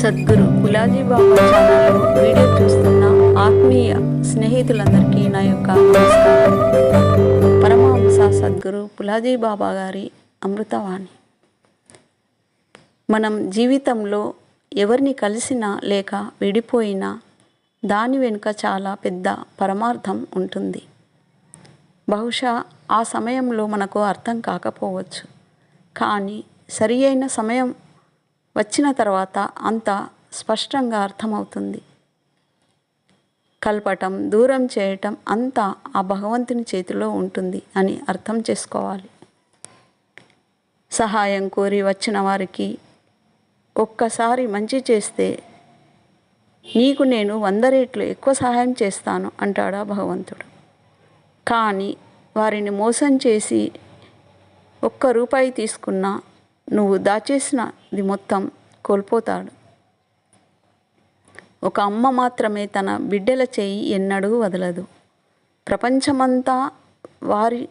Sadhguru Pulaji Baba channel video చూస్తున్న ఆత్మీయ స్నేహితులందరికీ నా యొక్క నమస్కారం. పరమహంస సద్గురు పులాజీ బాబా గారి అమృతవాణి. మనం జీవితంలో ఎవరిని కలిసినా లేక విడిపోయినా దాని వెనుక చాలా పెద్ద పరమార్థం ఉంటుంది. బహుశా ఆ సమయంలో మనకు అర్థం కాకపోవచ్చు. కానీ సరి అయిన సమయం వచ్చిన తర్వాత అంత స్పష్టంగా అర్థమవుతుంది. కలపటం దూరం చేయటం అంతా ఆ భగవంతుని చేతిలో ఉంటుంది అని అర్థం చేసుకోవాలి. సహాయం కోరి వచ్చిన వారికి ఒక్కసారి మంచి చేస్తే నీకు నేను వంద రేట్లు ఎక్కువ సహాయం చేస్తాను అంటాడా భగవంతుడు. కానీ వారిని మోసం చేసి ఒక్క రూపాయి తీసుకున్నా నువ్వు దాచేసినది మొత్తం కోల్పోతాడు. ఒక అమ్మ మాత్రమే తన బిడ్డల చేయి ఎన్నడూ వదలదు. ప్రపంచమంతా వారి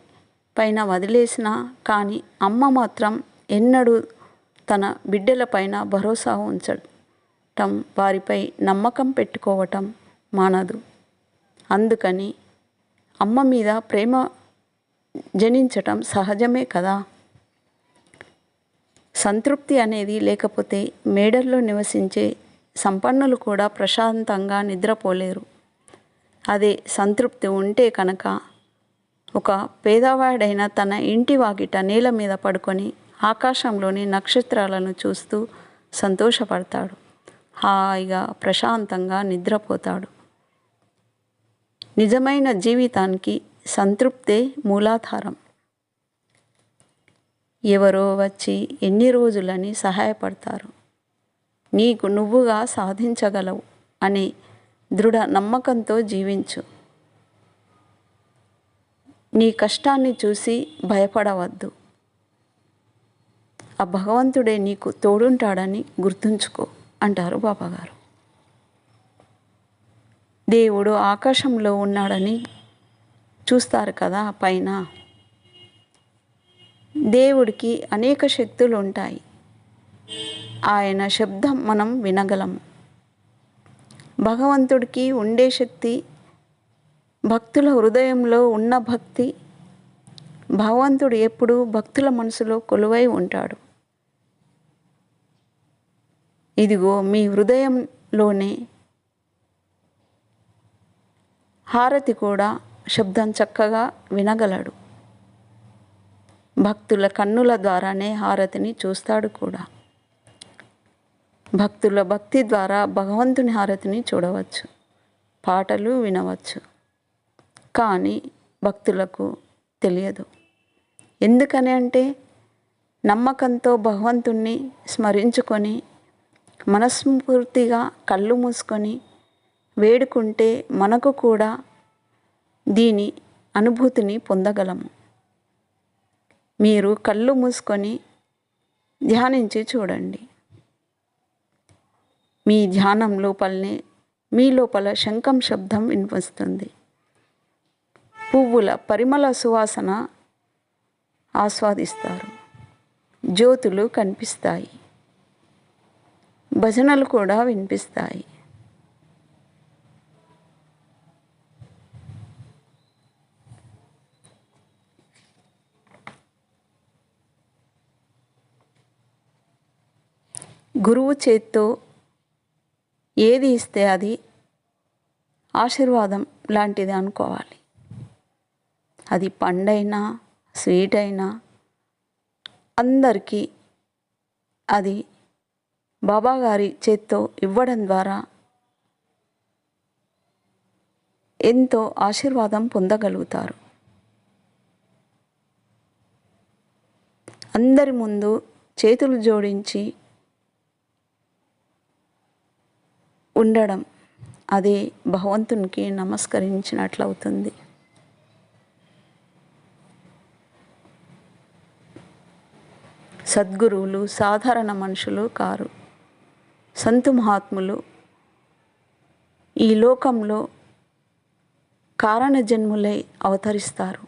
పైన వదిలేసిన కానీ అమ్మ మాత్రం ఎన్నడూ తన బిడ్డల పైన భరోసా ఉంచటం వారిపై నమ్మకం పెట్టుకోవటం మానదు. అందుకని అమ్మ మీద ప్రేమ జనించటం సహజమే కదా? సంతృప్తి అనేది లేకపోతే మేడల్లో నివసించే సంపన్నులు కూడా ప్రశాంతంగా నిద్రపోలేరు. అదే సంతృప్తి ఉంటే కనుక ఒక పేదవాడైన తన ఇంటి వాకిట నేల మీద పడుకొని ఆకాశంలోని నక్షత్రాలను చూస్తూ సంతోషపడతాడు. హాయిగా ప్రశాంతంగా నిద్రపోతాడు. నిజమైన జీవితానికి సంతృప్తే మూలాధారం. ఎవరో వచ్చి ఎన్ని రోజులని సహాయపడతారు? నీకు నువ్వుగా సాధించగలవు అనే దృఢ నమ్మకంతో జీవించు. నీ కష్టాన్ని చూసి భయపడవద్దు. ఆ భగవంతుడే నీకు తోడుంటాడని గుర్తుంచుకో అంటారు బాబాగారు. దేవుడు ఆకాశంలో ఉన్నాడని చూస్తారు కదా పైన. దేవుడికి అనేక శక్తులు ఉంటాయి ఆయన శబ్దం మనం వినగలము భగవంతుడికి ఉండే శక్తి భక్తుల హృదయంలో ఉన్న భక్తి భగవంతుడు ఎప్పుడూ భక్తుల మనసులో కొలువై ఉంటాడు. ఇదిగో మీ హృదయంలోనే హారతి కూడా శబ్దం చక్కగా వినగలడు. భక్తుల కన్నుల ద్వారానే హారతిని చూస్తాడు కూడా. భక్తుల భక్తి ద్వారా భగవంతుని హారతిని చూడవచ్చు పాటలు వినవచ్చు. కానీ భక్తులకు తెలియదు. ఎందుకని అంటే నమ్మకంతో భగవంతుణ్ణి స్మరించుకొని మనస్ఫూర్తిగా కళ్ళు మూసుకొని వేడుకుంటే మనకు కూడా దీని అనుభూతిని పొందగలము. మీరు కళ్ళు మూసుకొని ధ్యానించి చూడండి. మీ ధ్యానం లోపలనే మీ లోపల శంఖం శబ్దం వినిపిస్తుంది. పువ్వుల పరిమళ సువాసన ఆస్వాదిస్తారు. జ్యోతులు కనిపిస్తాయి. భజనలు కూడా వినిపిస్తాయి. గురువు చేత్తో ఏది ఇస్తే అది ఆశీర్వాదం లాంటిది అనుకోవాలి. అది పండైనా స్వీట్ అయినా అందరికీ అది బాబాగారి చేత్తో ఇవ్వడం ద్వారా ఎంతో ఆశీర్వాదం పొందగలుగుతారు. అందరి ముందు చేతులు జోడించి ఉండడం అది భగవంతునికి నమస్కరించినట్లవుతుంది. సద్గురువులు సాధారణ మనుషులు కారు. సంతు మహాత్ములు ఈ లోకంలో కారణ జన్ములై అవతరిస్తారు.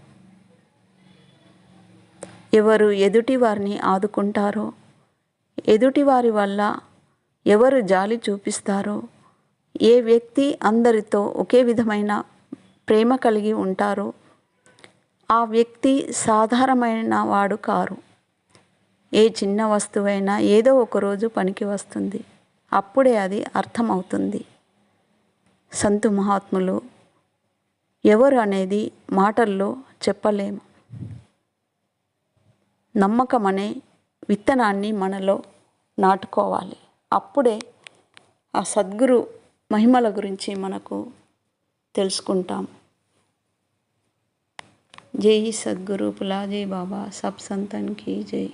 ఎవరు ఎదుటి వారిని ఆదుకుంటారో ఎదుటివారి వల్ల ఎవరు జాలి చూపిస్తారో ఏ వ్యక్తి అందరితో ఒకే విధమైన ప్రేమ కలిగి ఉంటారో ఆ వ్యక్తి సాధారణమైన వాడు కారు. ఏ చిన్న వస్తువైనా ఏదో ఒక రోజు పనికి వస్తుంది. అప్పుడే అది అర్థమవుతుంది. సంతు మహాత్ములు ఎవరు అనేది మాటల్లో చెప్పలేము. నమ్మకం అనే విత్తనాన్ని మనలో నాటుకోవాలి. అప్పుడే ఆ సద్గురు మహిమల గురించి మనకు తెలుసుకుంటాం. జై సద్గురు పులాజీ బాబా సబ్ సంతన్ జై.